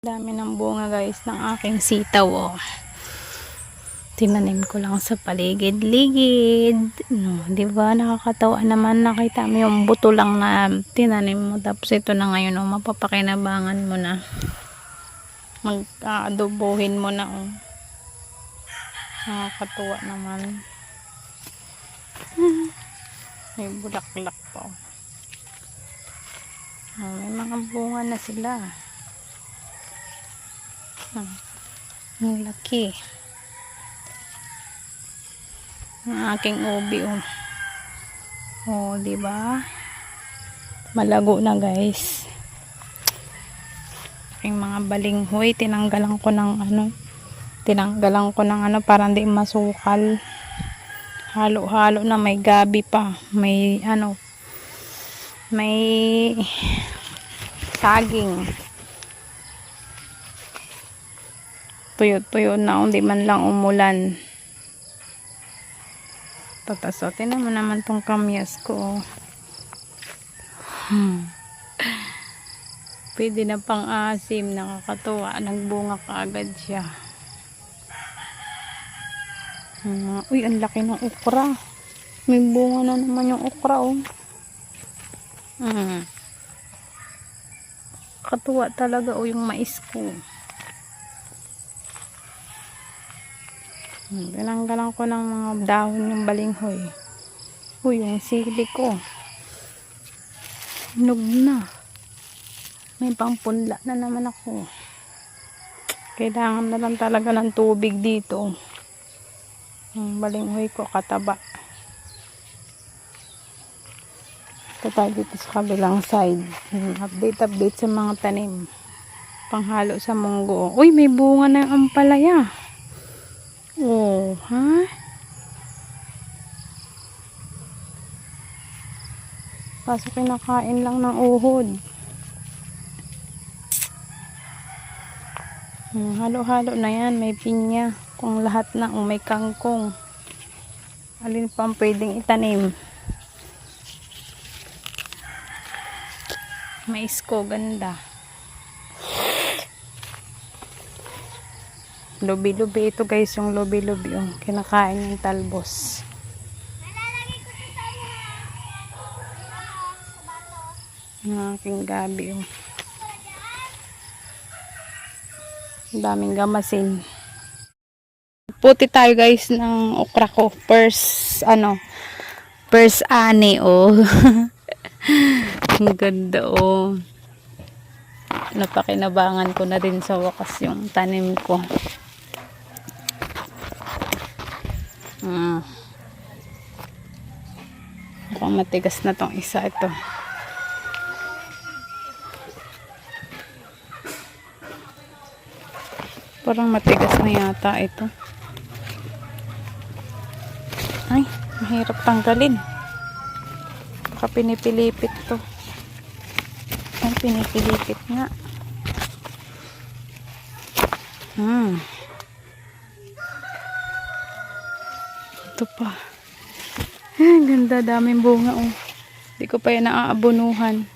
Dami ng bunga guys ng aking sitaw oh. Tinanim ko lang sa paligid-ligid. No, 'di ba? Nakakatawa naman nakita mo yung buto lang na tinanim mo tapos ito na ngayon oh, mapapakinabangan mo na. Mag-aadobohin mo na oh. Nakakatuwa naman. May bulaklak pa oh. Oh, may mga bunga na sila. Ah, ang laki. Ang aking ubi oh. Oh, di ba? Malago na, guys. Aking mga balinghoy, tinanggalan ko ng ano, tinanggalan ko ng ano para hindi masukal. Halo-halo na may gabi pa, may ano, may saging. Tuyo-tuyo na hindi man lang umulan. Tataso tinan mo naman tong kamyas ko. Hmm. pwede na pang asim nakakatuwa. Nagbunga kaagad siya. Hmm, uy ang laki ng okra. May bunga na naman yung okra oh. Hmm. katuwa talaga oh yung mais ko Hmm, Tinanggalan ko ng mga dahon yung balinghoy. Uy, yung sili ko. Hinog na. May pangpunla na naman ako. Kailangan na lang talaga ng tubig dito. Yung balinghoy ko kataba. Ito tayo dito sa kabilang side. Hmm, Update, update sa mga tanim. Panghalo sa munggo. Uy, may bunga na yung ampalaya. Oh, ha? Kaso kinakain lang ng uhod. Hmm, halo-halo na yan. May pinya. Kung lahat na, oh, may kangkong. Alin pa ang pwedeng itanim? Mais ko, ganda. Lubi-lubi ito guys, yung lubi-lubi yung kinakain yung talbos. Ang aking gabi yung Ang daming gamasin. Puti tayo guys ng okra ko. First, ano, first ani, oh. Ang ganda, oh. Napakinabangan ko na din sa wakas yung tanim ko. Ah. Mukhang matigas na tong isa ito. Parang matigas na yata ito. Ay, mahirap tanggalin. Baka pinipilipit to. Ay, pinipilipit nga. Hmm. Ito pa. Ang ganda. Daming bunga, oh. Hindi ko pa yan naaabunuhan.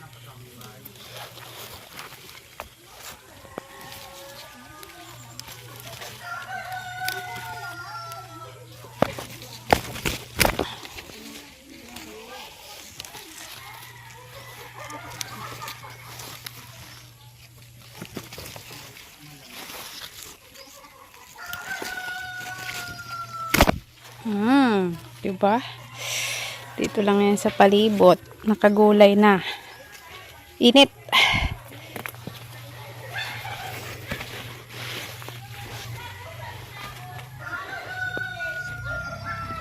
Hmm, 'di ba? Dito lang 'yan sa palibot, nakagulay na. Init.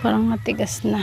Parang matigas na.